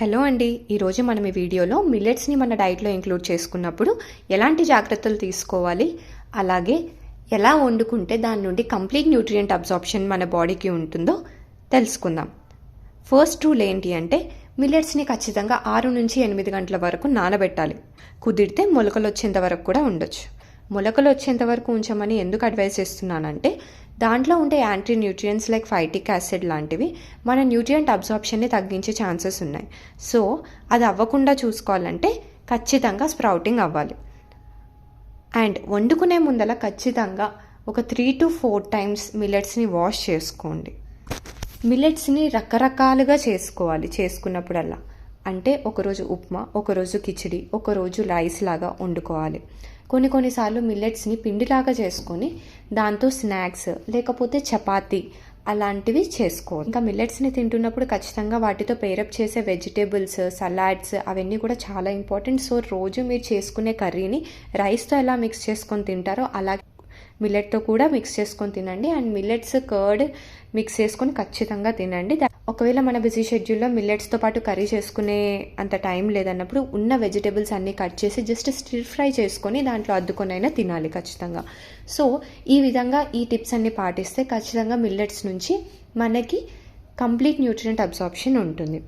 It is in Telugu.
హలో అండి. ఈరోజు మనం ఈ వీడియోలో మిల్లెట్స్ని మన డైట్లో ఇంక్లూడ్ చేసుకున్నప్పుడు ఎలాంటి జాగ్రత్తలు తీసుకోవాలి? అలాగే ఎలా వండుకుంటే దాని నుండి కంప్లీట్ న్యూట్రియంట్ అబ్జార్ప్షన్ మన బాడీకి ఉంటుందో తెలుసుకుందాం. ఫస్ట్ రూల్ ఏంటి అంటే మిల్లెట్స్ని ఖచ్చితంగా ఆరు నుంచి ఎనిమిది గంటల వరకు నానబెట్టాలి. కుదిరితే మొలకలు వచ్చేంత వరకు కూడా ఉండొచ్చు. మొలకలు వచ్చేంత వరకు ఉంచమని ఎందుకు అడ్వైస్ చేస్తున్నానంటే దాంట్లో ఉండే anti nutrients like phytic acid లాంటివి మన న్యూట్రియంట్ అబ్జార్ప్షన్ని తగ్గించే ఛాన్సెస్ ఉన్నాయి. సో అది అవ్వకుండా చూసుకోవాలంటే ఖచ్చితంగా స్ప్రౌటింగ్ అవ్వాలి. అండ్ వండుకునే ముందల ఖచ్చితంగా ఒక త్రీ టు ఫోర్ టైమ్స్ మిల్లెట్స్ని వాష్ చేసుకోండి. మిల్లెట్స్ని రకరకాలుగా చేసుకోవాలి చేసుకున్నప్పుడల్లా. అంటే ఒకరోజు ఉప్మా ఒకరోజు కిచిడి ఒకరోజు రైస్ లాగా వండుకోవాలి. కొన్ని కొన్నిసార్లు మిల్లెట్స్ని పిండిలాగా చేసుకొని దాంతో స్నాక్స్ లేకపోతే చపాతీ అలాంటివి చేసుకో ఇంకా మిల్లెట్స్ని తింటున్నప్పుడు ఖచ్చితంగా వాటితో పేరప్ చేసే వెజిటేబుల్స్ సలాడ్స్ అవన్నీ కూడా చాలా ఇంపార్టెంట్ సో రోజు మీరు చేసుకునే కర్రీని రైస్తో ఎలా మిక్స్ చేసుకొని తింటారో అలా మిల్లెట్తో కూడా మిక్స్ చేసుకొని తినండి. అండ్ మిల్లెట్స్ కర్డ్ మిక్స్ చేసుకొని ఖచ్చితంగా తినండి. దా- ఒకవేళ మన బిజీ షెడ్యూల్లో మిల్లెట్స్తో పాటు కర్రీ చేసుకునే అంత టైం లేదన్నప్పుడు ఉన్న వెజిటేబుల్స్ అన్నీ కట్ చేసి జస్ట్ స్టిర్ ఫ్రై చేసుకొని దాంట్లో అద్దుకొనైనా తినాలి ఖచ్చితంగా. సో ఈ విధంగా ఈ టిప్స్ అన్ని పాటిస్తే ఖచ్చితంగా మిల్లెట్స్ నుంచి మనకి కంప్లీట్ న్యూట్రియంట్ అబ్జార్ప్షన్ ఉంటుంది.